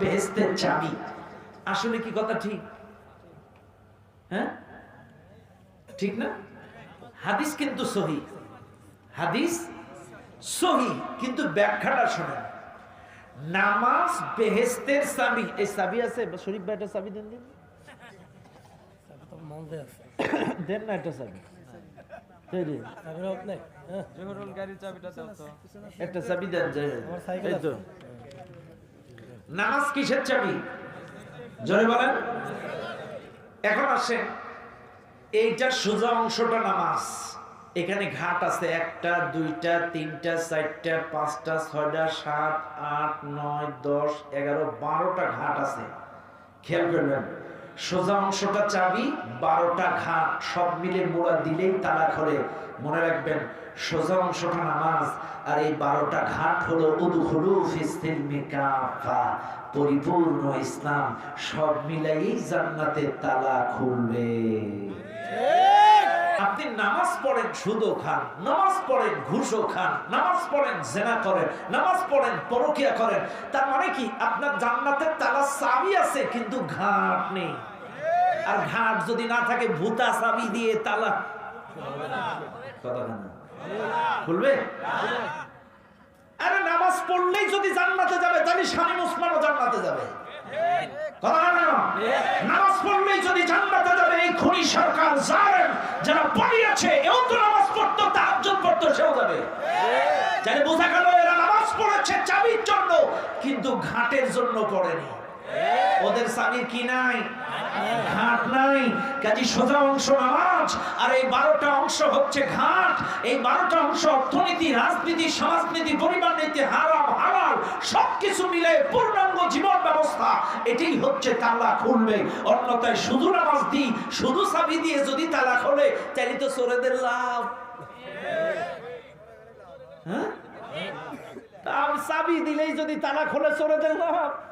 বেহেস্তের চাবি। আসলে কি কথা ঠিক? হ্যাঁ? ঠিক না? হাদিস কিন্তু সহি। হাদিস সহি কিন্তু ব্যাখ্যাটা শোনেন। নামাজ বেহেস্তের চাবি। এই চাবি আছে? শরীফ ভাই একটা চাবি দেন দিন। দেন না একটা চাবি। একটা চাবি দেন যাই তো। নামাজ কিসের চাবি? জোরে বলেন। এখন আসেন। এইটা সোজা অংশটা নামাজ। এখানে ঘাট আছে একটা, দুইটা, তিনটা, চারটা, পাঁচটা, ছয়টা, সাত, আট, নয়, দশ, এগারো, বারোটা ঘাট আছে। খেয়াল করবেন। সোজা অংশটা চাবি বারোটা ঘাট সব মিলে মোড়া দিলেই তালা খরে মনে রাখবেন সোজা অংশটা নামাজ আর এই বারোটা ঘাট হলো পরিপূর্ণ ইসলাম সব মিলাই জান্নাতের তালা খুলবে। আপনি নামাজ পড়েন সুদও খান নামাজ পড়েন ঘুষও খান নামাজ পড়েন জেনা করেন নামাজ পড়েন পরকিয়া করেন তার মানে কি? আপনার জান্নাতের তালা চাবি আছে কিন্তু ঘাট নেই। আর ঘাট যদি না থাকে, ভূতা চাবি দিয়ে তালা। খুলবে আরে নামাজ পড়লেই যদি জান্নাতে যাবে, তাহলে স্বামী জান্নাতে যাবে। এও তো নামাজ পড়তো পড়তো, সেও যাবে। বোঝা এরা নামাজ চাবির জন্য, কিন্তু ঘাটের জন্য পড়েনি। ওদের চাবির কি নাই? ঘাট নাই। কাজী সোজা অংশ নামাজ, আর এই বারোটা অংশ হচ্ছে ঘাট। এই বারোটা অংশ অর্থনীতি, রাজনীতি, সমাজনীতি, পরিবার নীতি, হারাম, হালাল, সবকিছু মিলে পূর্ণাঙ্গ জীবন ব্যবস্থা। এটাই হচ্ছে তালা খুলবে অন্যথায় শুধু নামাজ দিই, শুধু চাবি দিয়ে যদি তালা খোলে তাহলে তো চোরেদের লাভ। হ্যাঁ? চাবি দিলেই যদি তালা খোলে চোরেদের লাভ।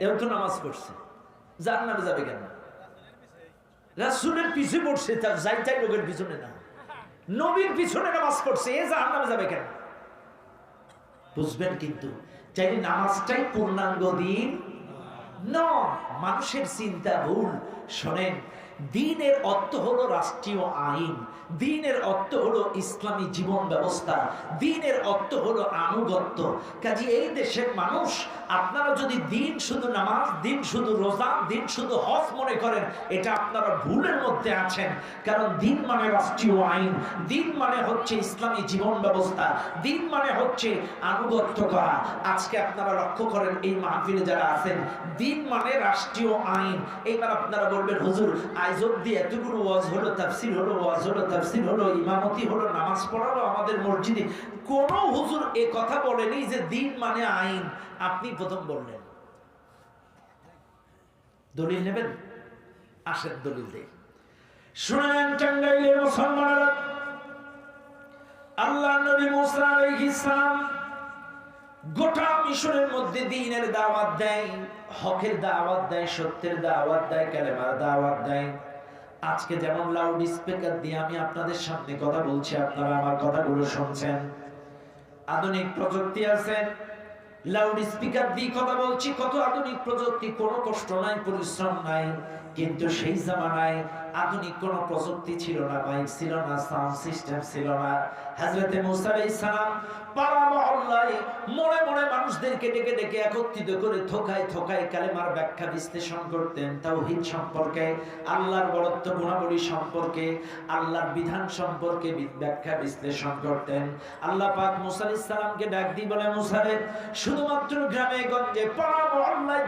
এও তো নামাজ পড়ছে। জাহান্নামে যাবে কেন? পিছে পড়ছে, তার যাইতাই লোকের পিছনে না। নবীর পিছনে নামাজ পড়ছে, এ জাহান্নামে যাবে কেন? বুঝবেন কিন্তু, চাইলে নামাজটাই পূর্ণাঙ্গ দিন না মানুষের চিন্তা ভুল, শোনেন দিনের অর্থ হলো রাষ্ট্রীয় আইন, দিনের অর্থ হলো ইসলামী জীবন ব্যবস্থা, দিনের অর্থ হলো আনুগত্য। কাজে এই দেশের মানুষ, আপনারা যদি দিন শুধু নামাজ, দিন শুধু রোজা, দিন শুধু হজ মনে করেন, এটা আপনারা ভুলের মধ্যে আছেন। কারণ দিন মানে রাষ্ট্রীয় আইন, দিন মানে হচ্ছে ইসলামী জীবন ব্যবস্থা, দিন মানে হচ্ছে আনুগত্য করা। আজকে আপনারা লক্ষ্য করেন, এই মাহফিলে যারা আছেন, দিন মানে রাষ্ট্রীয় আইন। এইবার আপনারা বলবেন, হুজুর আজ অব্দি এতগুলো ওয়াজ হলো, তাফসির হলো, ওয়াজ হলো, তাফসির হলো, ইমামতি হলো, নামাজ পড়ালো আমাদের মসজিদে। কোন হুজুর এ কথা বলেনি যে দিন মানে আইন। আপনি প্রথম বললেন। দলিল নেবেন? আসেন দলিল দেই। শুনেন টাঙ্গাইলের মুসলমানেরা, আল্লাহ নবী মুসা আলাইহিস সালাম গোটা মিশরের মধ্যে দিনের দাওয়াত দেয়। হকের দাওয়াত দেয়, সত্যের দাওয়াত দেয় ক্যালেমার দাওয়াত দেয়। আজকে যেমন লাউড স্পিকার দিয়ে আমি আপনাদের সামনে কথা বলছি, আপনারা আমার কথাগুলো শুনছেন। আধুনিক প্রযুক্তি আছে লাউড স্পিকার দিয়ে কথা বলছি, কত আধুনিক প্রযুক্তি, কোনো কষ্ট নাই, পরিশ্রম নাই, কিন্তু সেই জামানায় আধুনিক কোনো প্রযুক্তি ছিল না মাইক ছিল না সাউন্ড সিস্টেম ছিল না। হযরতে মুসা আলাইহিস সালাম পাড়া মহল্লায় মোড়ে মোড়ে মানুষদেরকে ডেকে ডেকে একত্রিত করে থোকায় থোকায় কালেমার ব্যাখ্যা বিশ্লেষণ করতেন। সম্পর্কে, আল্লাহর বড়ত্ব গুণাবলী সম্পর্কে, আল্লাহর বিধান সম্পর্কে ব্যাখ্যা বিশ্লেষণ করতেন। আল্লাহ পাক মুসা আলাইহিস ডাক দিয়ে বলে মুসা শুধুমাত্র গ্রামে গঞ্জে পাড়া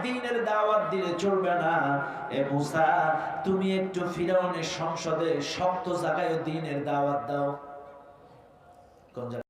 দ্বীনের দাওয়াত দিলে চলবে না। এ মুসা, তুমি একটু ফিরাউনের সংসদে শক্ত জায়গায় দিনের দাওয়াত দাও কোন?